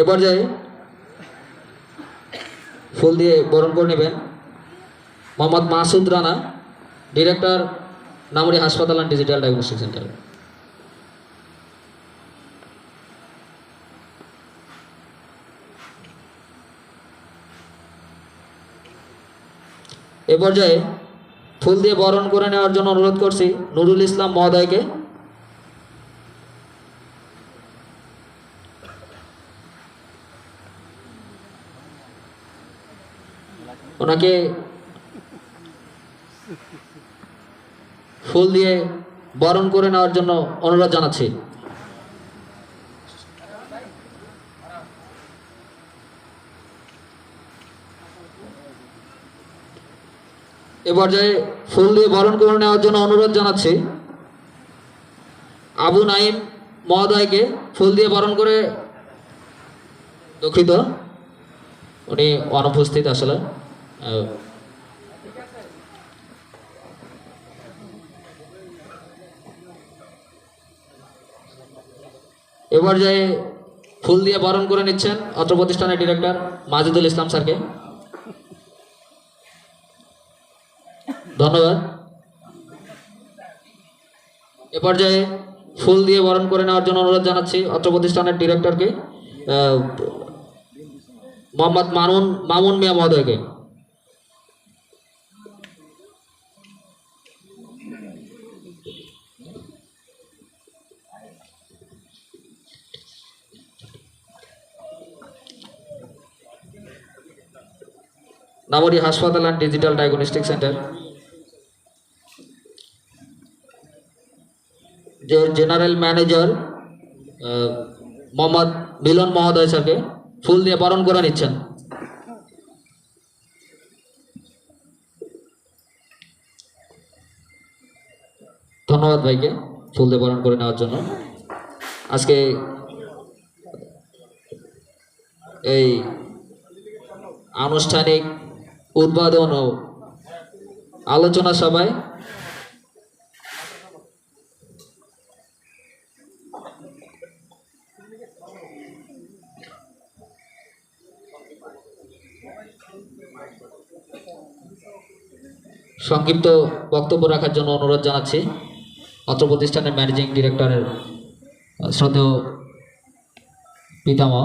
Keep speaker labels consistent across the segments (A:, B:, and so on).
A: এ পর্যায়ে ফুল দিয়ে বরণ করে নেবেন। মোহাম্মদ মাসুদ রানা, ডিরেক্টর, নামরি হাসপাতাল অ্যান্ড ডিজিটাল ডায়াগনস্টিক সেন্টার। এ পর্যায়ে ফুল দিয়ে বরণ করে নেওয়ার জন্য অনুরোধ করছি নুরুল ইসলাম মহোদয়কে। ওনাকে ফুল দিয়ে বরণ করে নেওয়ার জন্য অনুরোধ জানাচ্ছি। এ পর্যায়ে ফুল দিয়ে বরণ করে নেওয়ার জন্য অনুরোধ জানাচ্ছি। আবু নাইম মহোদয়কে ফুল দিয়ে বরণ করে দুঃখিত। উনি অনুপস্থিত আসলে। এ পর্যায়ে ফুল দিয়ে বরণ করে নিচ্ছেন অত্র প্রতিষ্ঠানের ডিরেক্টর মাজিদুল ইসলাম স্যারকে। ধন্যবাদ। এ পর্যায়ে ফুল দিয়ে বরণ করে নেওয়ার জন্য অনুরোধ জানাচ্ছি অত্র প্রতিষ্ঠানের ডিরেক্টরকে মোহাম্মদ মামুন মামুন মিয়া মহোদয়কে। নামরি হাসপাতাল অ্যান্ড ডিজিটাল ডায়াগনস্টিক সেন্টার যে জেনারেল ম্যানেজার মোহাম্মদ মিলন মহোদয় স্যারকে ফুল দিয়ে বরণ করে নিচ্ছেন। ধন্যবাদ ভাইকে ফুল দিয়ে বরণ করে নেওয়ার জন্য। আজকে এই আনুষ্ঠানিক উদ্বোধন ও আলোচনা সভায় সংক্ষিপ্ত বক্তব্য রাখার জন্য অনুরোধ জানাচ্ছি অত্র প্রতিষ্ঠানের ম্যানেজিং ডিরেক্টরের শ্রদ্ধেয় পিতামহ।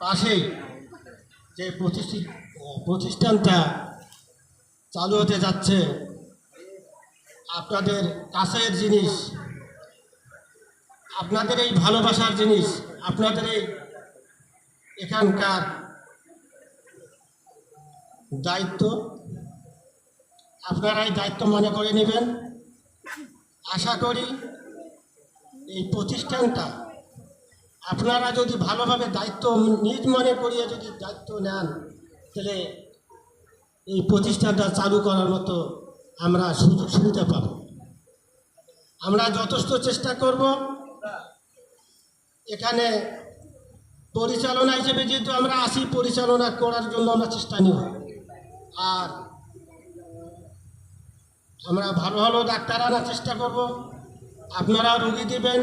B: পাশেই যে প্রতিষ্ঠিত প্রতিষ্ঠানটা চালু হতে যাচ্ছে, আপনাদের কাছের জিনিস, আপনাদের এই ভালোবাসার জিনিস, আপনাদের এই এখানকার দায়িত্ব, আপনারা এই দায়িত্ব মনে করে নেবেন। আশা করি এই প্রতিষ্ঠানটা আপনারা যদি ভালোভাবে দায়িত্ব নিজ মনে করিয়ে যদি দায়িত্ব নেন, তাহলে এই প্রতিষ্ঠানটা চালু করার মতো আমরা সুযোগ সুবিধা পাব। আমরা যথেষ্ট চেষ্টা করব। এখানে পরিচালনা হিসেবে যেহেতু আমরা আসি পরিচালনা করার জন্য আমরা চেষ্টা নিব। আর আমরা ভালো ভালো ডাক্তার আনার চেষ্টা করব। আপনারা রুগী দেবেন।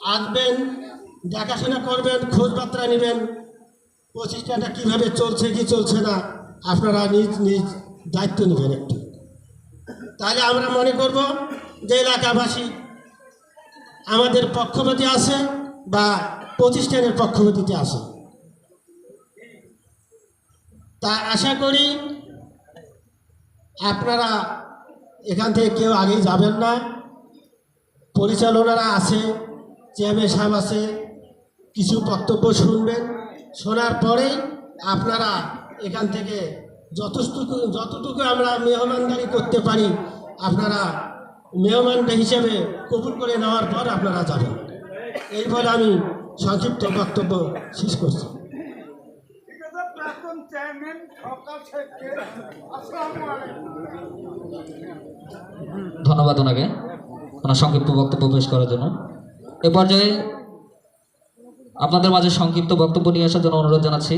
B: আসবেন, দেখাশোনা করবেন, খোঁজবার্তা নেবেন প্রতিষ্ঠানটা কীভাবে চলছে, কি চলছে না, আপনারা নিজ নিজ দায়িত্ব নেবেন একটু। তাহলে আমরা মনে করব যে এলাকাবাসী আমাদের পক্ষপাতি আছে বা প্রতিষ্ঠানের পক্ষপাতিতে আছে। তা আশা করি আপনারা এখান থেকে কেউ আগেই যাবেন না। পরিচালনারা আছে। চেয়ারম্যান সাহেব আছে কিছু বক্তব্য শুনবেন। শোনার পরেই আপনারা এখান থেকে যতটুকু যতটুকু আমরা মেহমানদারি করতে পারি আপনারা মেহমান হিসেবে কবুল করে নেওয়ার পর আপনারা যাবেন। এই বলে আমি সংক্ষিপ্ত বক্তব্য শেষ করছি।
A: ধন্যবাদ ওনাকে ওনার সংক্ষিপ্ত বক্তব্য পেশ করার জন্য। এ পর্যায়ে আপনাদের মাঝে সংক্ষিপ্ত বক্তব্য নিয়ে আসার জন্য অনুরোধ জানাচ্ছি।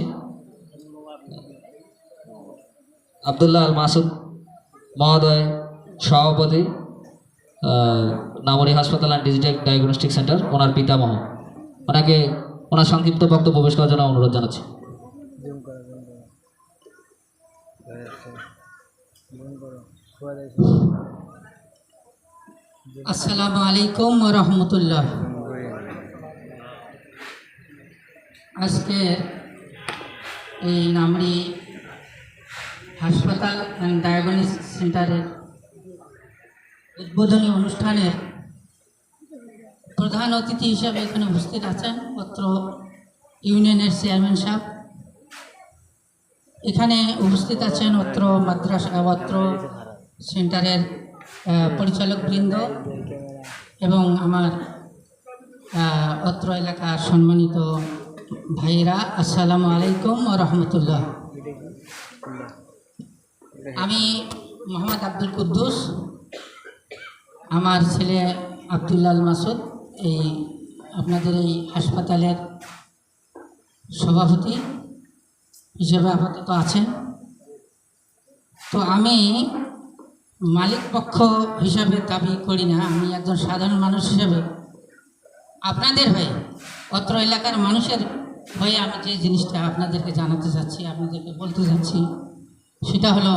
A: আবদুল্লাহ আল মাসুদ মহোদয় সভাপতি নামরি হাসপাতাল অ্যান্ড ডিজিটাল ডায়াগনস্টিক সেন্টার, ওনার পিতামহ। ওনাকে, ওনার সংক্ষিপ্ত বক্তব্য পেশ করার জন্য অনুরোধ জানাচ্ছি।
C: আসসালামু আলাইকুম রহমতুল্লাহ। আজকে এই নামরি হাসপাতাল অ্যান্ড ডায়াগনস্টিক সেন্টারের উদ্বোধনী অনুষ্ঠানের প্রধান অতিথি হিসাবে এখানে উপস্থিত আছেন অত্র ইউনিয়নের চেয়ারম্যান সাহেব। এখানে উপস্থিত আছেন অত্র মাদ্রাসা অত্র সেন্টারের আহ, পরিচালকবৃন্দ এবং আমার অত্র এলাকার সম্মানিত ভাইয়েরা আসসালামু আলাইকুম ও রহমতুল্লাহ। আমি মোহাম্মদ আব্দুল কুদ্দুস, আমার ছেলে আবদুল্লাল মাসুদ, এই আপনাদের এই হাসপাতালের সভাপতি হিসেবে আপাতত আছেন। তো আমি মালিক পক্ষ হিসাবে দাবি করি না, আমি একজন সাধারণ মানুষ হিসেবে। আপনাদের হয়ে অত্র এলাকার মানুষের হয়ে আমি যে জিনিসটা আপনাদেরকে জানাতে চাচ্ছি আপনাদেরকে বলতে চাচ্ছি সেটা হলো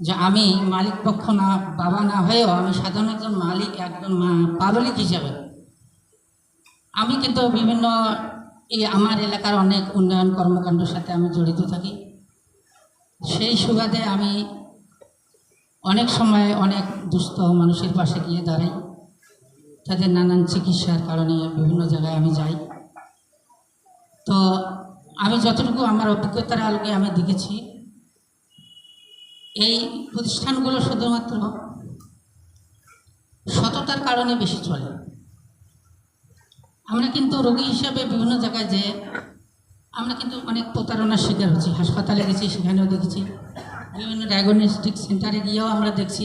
C: যে আমি মালিক পক্ষ না, বাবা না হয়েও আমি সাধারণ একজন মালিক, একজন মা পাবলিক হিসাবে। আমি কিন্তু বিভিন্ন এই আমার এলাকার অনেক উন্নয়ন কর্মকাণ্ডের সাথে আমি জড়িত থাকি। সেই সুবাদে আমি অনেক সময় অনেক দুস্থ মানুষের পাশে গিয়ে দাঁড়াই। তাদের নানান চিকিৎসার কারণে বিভিন্ন জায়গায় আমি যাই। তো আমি যতটুকু আমার অভিজ্ঞতার আলোকে আমি দেখেছি, এই প্রতিষ্ঠানগুলো শুধুমাত্র সততার কারণে বেশি চলে। আমরা কিন্তু রোগী হিসাবে বিভিন্ন জায়গায় যে আমরা কিন্তু অনেক প্রতারণার শিকার হচ্ছি। হাসপাতালে গেছি, সেখানেও দেখেছি। বিভিন্ন ডায়াগনস্টিক সেন্টারে গিয়েও আমরা দেখছি।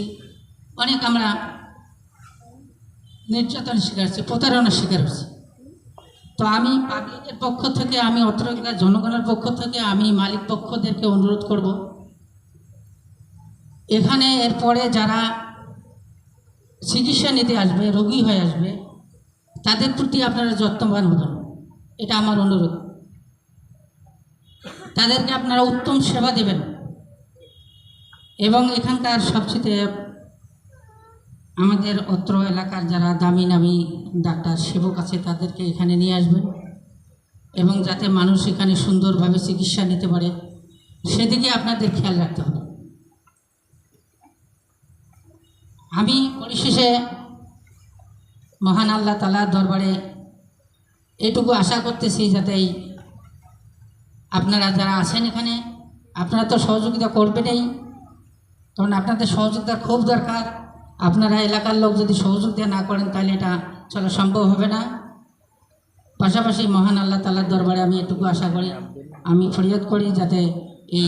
C: অনেক আমরা নির্যাতনের শিকার হচ্ছি, প্রতারণার শিকার হচ্ছি। তো আমি পাবলিকের পক্ষ থেকে, আমি অত্র জনগণের পক্ষ থেকে, আমি মালিক পক্ষদেরকে অনুরোধ করব। এখানে এরপরে যারা চিকিৎসা নিতে আসবে, রোগী হয়ে আসবে, তাদের প্রতি আপনারা যত্নবান হবেন। এটা আমার অনুরোধ। তাদেরকে আপনারা উত্তম সেবা দেবেন। এবং এখানকার সবচেয়ে আমাদের অত্র এলাকার যারা দামি নামি ডাক্তার, সেবক আছে, তাদেরকে এখানে নিয়ে আসবেন এবং যাতে মানুষ এখানে সুন্দরভাবে চিকিৎসা নিতে পারে, সেদিকে আপনাদের খেয়াল রাখতে হবে। আমি পরিশেষে মহান আল্লাহ তালার দরবারে এটুকু আশা করতেছি যাতে এই আপনারা যারা আছেন এখানে, আপনারা তো সহযোগিতা করবেনই, কারণ আপনাদের সহযোগিতা খুব দরকার। আপনারা এলাকার লোক যদি সহযোগ সহযোগিতা না করেন, তাহলে এটা চলা সম্ভব হবে না। পাশাপাশি মহান আল্লাহ তালার দরবারে আমি এটুকু আশা করি, আমি ফরিয়াদ করি যাতে এই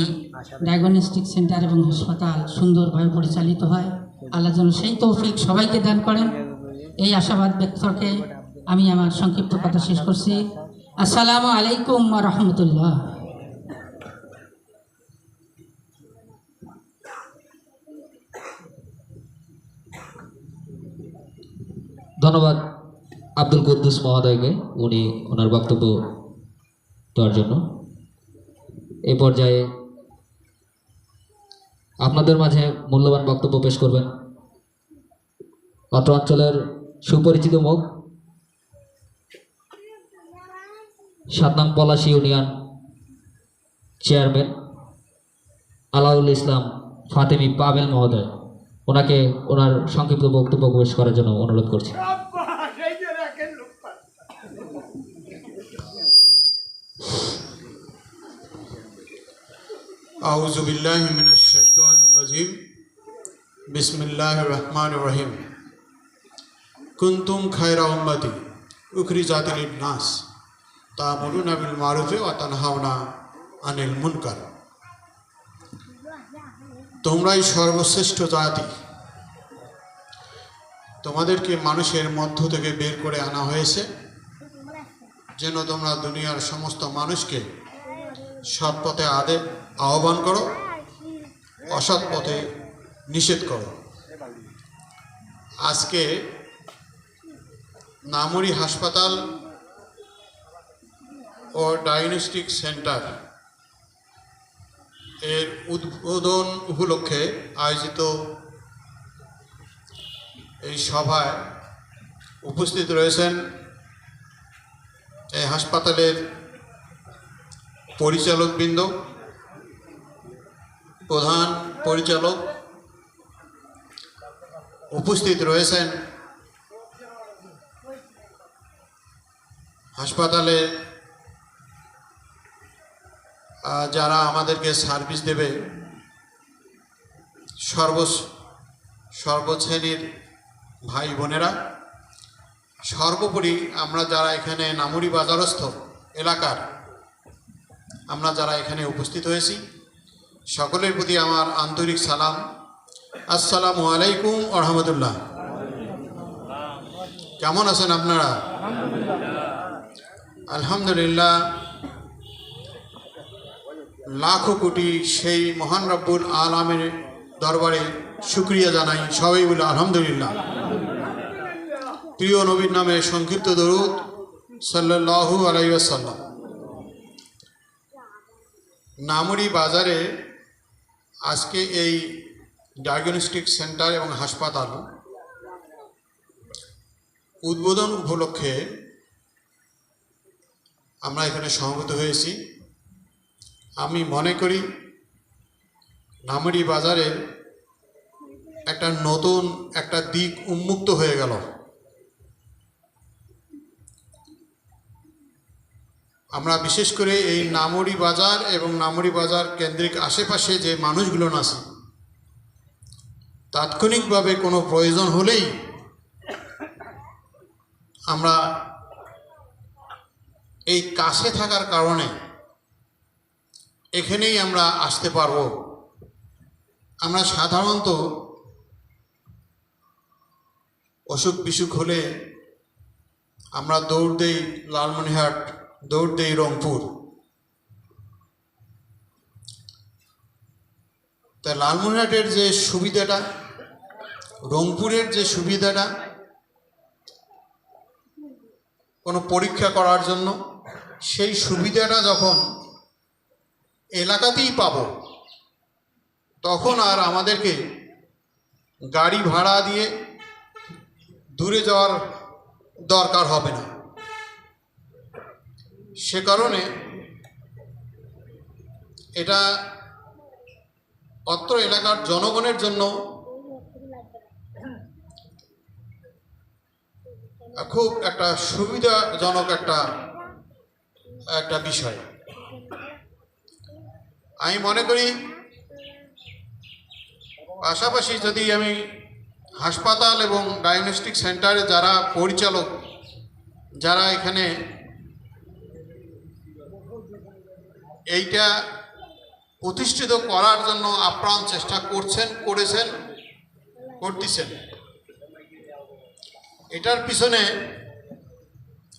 C: ডায়াগনস্টিক সেন্টার এবং হাসপাতাল সুন্দরভাবে পরিচালিত হয়। আল্লাহ যেন সেই তৌফিক সবাইকে দান করেন। এই আশাবাদ ব্যক্তকে আমি আমার সংক্ষিপ্ত কথা শেষ করছি। আসসালামু আলাইকুম রহমতুল্লাহ।
A: ধন্যবাদ আব্দুল কুদ্দুস মহোদয়কে, উনি ওনার বক্তব্য দেওয়ার জন্য। এ পর্যায়ে আপনাদের মাঝে মূল্যবান বক্তব্য পেশ করবেন। অত্র অঞ্চলের সুপরিচিত মুখ সাত নং পলাশি ইউনিয়ন চেয়ারম্যান আলাউল ইসলাম ফাতেমি পাবেল মহোদয়। ওনাকে ওনার সংক্ষিপ্ত বক্তব্য পেশ করার জন্য অনুরোধ করছি
D: আব্বা সেই যে রাখেন লোকটা
E: أعوذ بالله من الشيطان الرجيم بسم الله الرحمن الرحيم كنتم خير أمتي أخرجت للناس তা মরুন আবিল মারুফে ও তানহাওনা আনিল মুনকার তোমরাই সর্বশ্রেষ্ঠ জাতি। তোমাদেরকে মানুষের মধ্য থেকে বের করে আনা হয়েছে, যেন তোমরা দুনিয়ার সমস্ত মানুষকে সৎ পথে আদে আহ্বান করো, অসৎ পথে নিষেধ করো। আজকে নামুরি হাসপাতাল ও ডায়াগনস্টিক সেন্টার এর উদ্বোধন উপলক্ষে আয়োজিত এই সভায় উপস্থিত রয়েছেন এই হাসপাতালের পরিচালকবৃন্দ প্রধান পরিচালক উপস্থিত রয়েছেন হাসপাতালে আহ, যারা আমাদেরকে সার্ভিস দেবে সর্ব সর্বশ্রেণীর ভাই বোনেরা সর্বোপরি আমরা যারা এখানে নামুরি বাজারস্থ এলাকার আমরা যারা এখানে উপস্থিত হয়েছি সকলের প্রতি আমার আন্তরিক সালাম। আসসালামু আলাইকুম আহমদুল্লাহ কেমন আছেন আপনারা? আলহামদুলিল্লাহ। লাখো কোটি সেই মহান রব্বুল আলমের দরবারে শুক্রিয়া জানাই। সবাই বলে, আলহামদুলিল্লাহ। প্রিয় নবীর নামে সংক্ষিপ্ত দরুদ সাল্লাহু আলাইসাল্লাম নামুরি বাজারে আজকে এই ডায়াগনস্টিক সেন্টার এবং হাসপাতাল উদ্বোধন উপলক্ষে আমরা এখানে সমবেত হয়েছি। আমি মনে করি নামুরি বাজারে একটা নতুন একটা দিক উন্মুক্ত হয়ে গেল। আমরা বিশেষ করে এই নামুরি বাজার এবং নামুরি বাজার কেন্দ্রিক আশেপাশে যে মানুষগুলো আছে, তাৎক্ষণিকভাবে কোনো প্রয়োজন হলেই আমরা এই কাছে থাকার কারণে এখানেই আমরা আসতে পারব। আমরা সাধারণত অসুখ বিসুখ হলে আমরা দৌড় দেই লালমনিহাট দৌড় দেই রংপুর। তা লালমনিহাটের যে সুবিধাটা, রংপুরের যে সুবিধাটা, কোনো পরীক্ষা করার জন্য সেই সুবিধাটা যখন এলাকাতেই পাবো। তখন আর আমাদেরকে গাড়ি ভাড়া দিয়ে দূরে যাওয়ার দরকার হবে না। সে কারণে এটা অত্র এলাকার জনগণের জন্য খুব একটা সুবিধাজনক একটা একটা বিষয়। আমি মনে করি পাশাপাশি যদি আমি হাসপাতাল এবং ডায়াগনস্টিক সেন্টারে যারা পরিচালক, যারা এখানে এইটা প্রতিষ্ঠিত করার জন্য আপ্রাণ চেষ্টা করছেন, করেছেন, করতেছেন। এটার পিছনে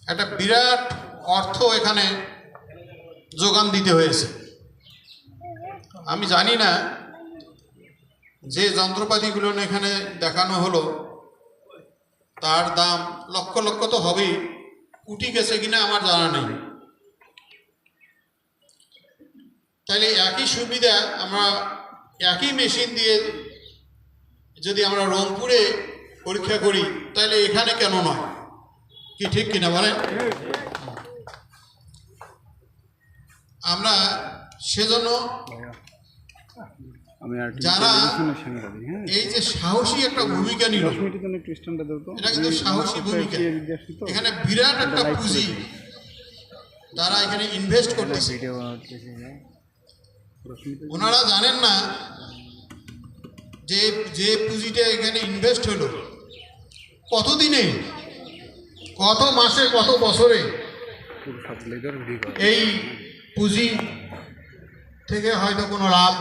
E: একটা বিরাট অর্থ এখানে যোগান দিতে হয়েছে। আমি জানি না যে যন্ত্রপাতিগুলো এখানে দেখানো হলো, তার দাম লক্ষ লক্ষ তো হবেই। কুটি গেছে কিনা আমার জানা নেই। তাহলে একই সুবিধা আমরা একই মেশিন দিয়ে যদি আমরা রংপুরে পরীক্ষা করি তাহলে এখানে কেন নয়? কি ঠিক কিনা বলেন? আমরা সেজন্য
F: আমি আর
E: যারা
F: হ্যাঁ।
E: এই যে সাহসী একটা ভূমিকা নিল
F: দশ মিনিটের জন্য একটু স্ট্যান্ডটা দাও তো।
E: এটা কিন্তু সাহসী ভূমিকা। এখানে বিরাট একটা পুঁজি তারা এখানে ইনভেস্ট করতেছে।
F: হ্যাঁ।
E: ওনারা জানেন না যে যে পুঁজিটা এখানে ইনভেস্ট হলো কতদিনে কত মাসে কত বছরে এই পুঁজি থেকে হয়তো কোনো লাভ